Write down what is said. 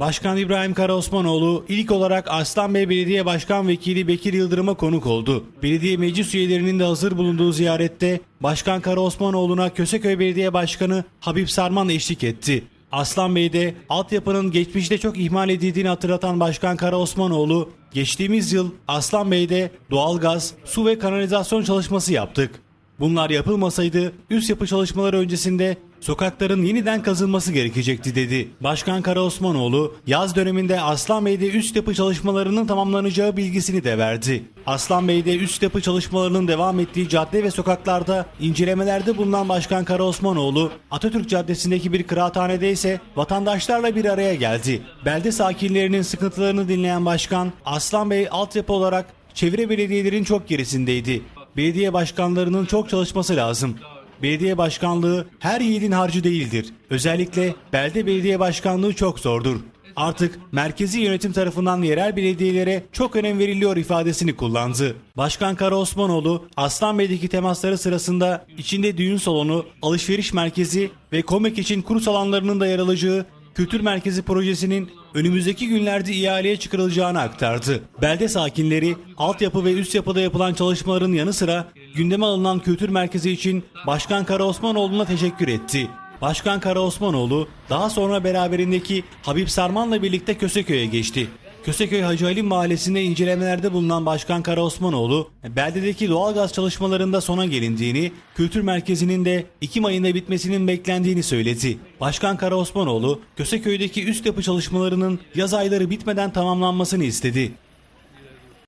Başkan İbrahim Karaosmanoğlu ilk olarak Aslanbey Belediye Başkan Vekili Bekir Yıldırım'a konuk oldu. Belediye meclis üyelerinin de hazır bulunduğu ziyarette Başkan Karaosmanoğlu'na Köseköy Belediye Başkanı Habib Sarman eşlik etti. Aslanbey'de altyapının geçmişte çok ihmal edildiğini hatırlatan Başkan Karaosmanoğlu, geçtiğimiz yıl Aslanbey'de doğalgaz, su ve kanalizasyon çalışması yaptık. Bunlar yapılmasaydı üst yapı çalışmaları öncesinde sokakların yeniden kazılması gerekecekti dedi. Başkan Karaosmanoğlu yaz döneminde Aslanbey'de üst yapı çalışmalarının tamamlanacağı bilgisini de verdi. Aslanbey'de üst yapı çalışmalarının devam ettiği cadde ve sokaklarda incelemelerde bulunan Başkan Karaosmanoğlu Atatürk Caddesi'ndeki bir kıraathanede ise vatandaşlarla bir araya geldi. Belde sakinlerinin sıkıntılarını dinleyen başkan Aslanbey altyapı olarak çevre belediyelerin çok gerisindeydi. Belediye başkanlarının çok çalışması lazım. Belediye başkanlığı her yiğidin harcı değildir. Özellikle belde belediye başkanlığı çok zordur. Artık merkezi yönetim tarafından yerel belediyelere çok önem veriliyor ifadesini kullandı. Başkan Kara Osmanoğlu, Aslanbey'deki temasları sırasında içinde düğün salonu, alışveriş merkezi ve komik için kurs alanlarının da yer alacağı Kültür Merkezi projesinin önümüzdeki günlerde ihaleye çıkarılacağını aktardı. Belde sakinleri altyapı ve üst yapıda yapılan çalışmaların yanı sıra gündeme alınan kültür merkezi için Başkan Kara Osmanoğlu'na teşekkür etti. Başkan Kara Osmanoğlu daha sonra beraberindeki Habib Sarman'la birlikte Köseköy'e geçti. Köseköy Hacı Halim Mahallesi'nde incelemelerde bulunan Başkan Kara Osmanoğlu, beldedeki doğalgaz çalışmalarında sona gelindiğini, kültür merkezinin de Ekim ayında bitmesinin beklendiğini söyledi. Başkan Kara Osmanoğlu, Köseköy'deki üst yapı çalışmalarının yaz ayları bitmeden tamamlanmasını istedi.